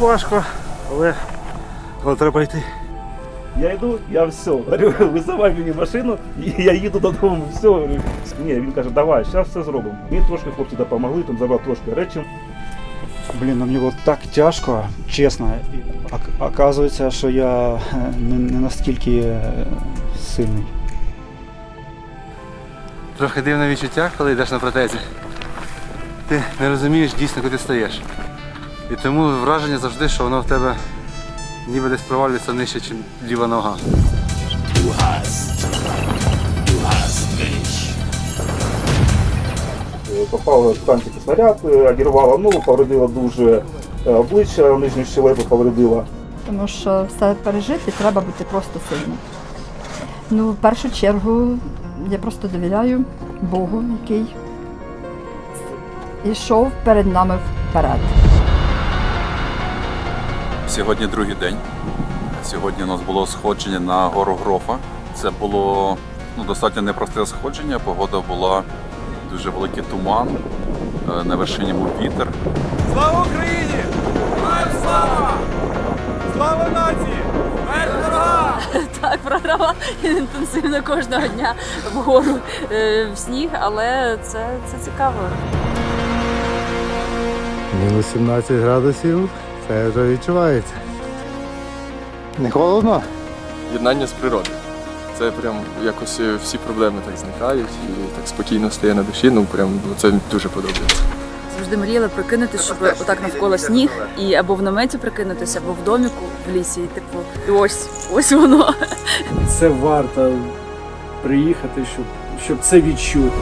важко, але, але треба йти. Я йду, я все. Говорю, визивай мені машину, і я їду додому. Все. Говорю. Ні, він каже, давай, зараз все зробимо. Мені трошки хлопці допомогли, там забрав трошки речі. Блін, ну мені було так тяжко, чесно. Оказується, що я е, не, не настільки е, сильний. Трохи дивне відчуття, коли йдеш на протезі. Ти не розумієш дійсно, куди стаєш. І тому враження завжди, що воно в тебе ніби десь провалюється нижче, ніж ліва нога. Попав в танчики снаряд, е, одірвало ногу, повредило дуже е, обличчя, нижню щелепу повредило. тому що все пережити треба бути просто сильним. Ну, в першу чергу, я просто довіряю Богу, який йшов перед нами вперед. Сьогодні другий день. Сьогодні у нас було сходження на гору Грофа. Це було ну, достатньо непросте сходження. Погода була дуже великий туман. Е, На вершині був вітер. Слава Україні! Героям слава! Слава нації! Ворога! Так, програма інтенсивно кожного дня вгору е, в сніг, але це, це цікаво. Мінус 17 градусів, це вже відчувається. Не холодно? єднання з природою. Це прям якось всі проблеми так зникають і так спокійно стає на душі. Ну прям це дуже подобається. Завжди мріяли прокинутися, щоб отак навколо сніг, і або в наметі прикинутися, або в доміку в лісі. І типу, і ось, ось воно. Це варто приїхати, щоб, щоб це відчути.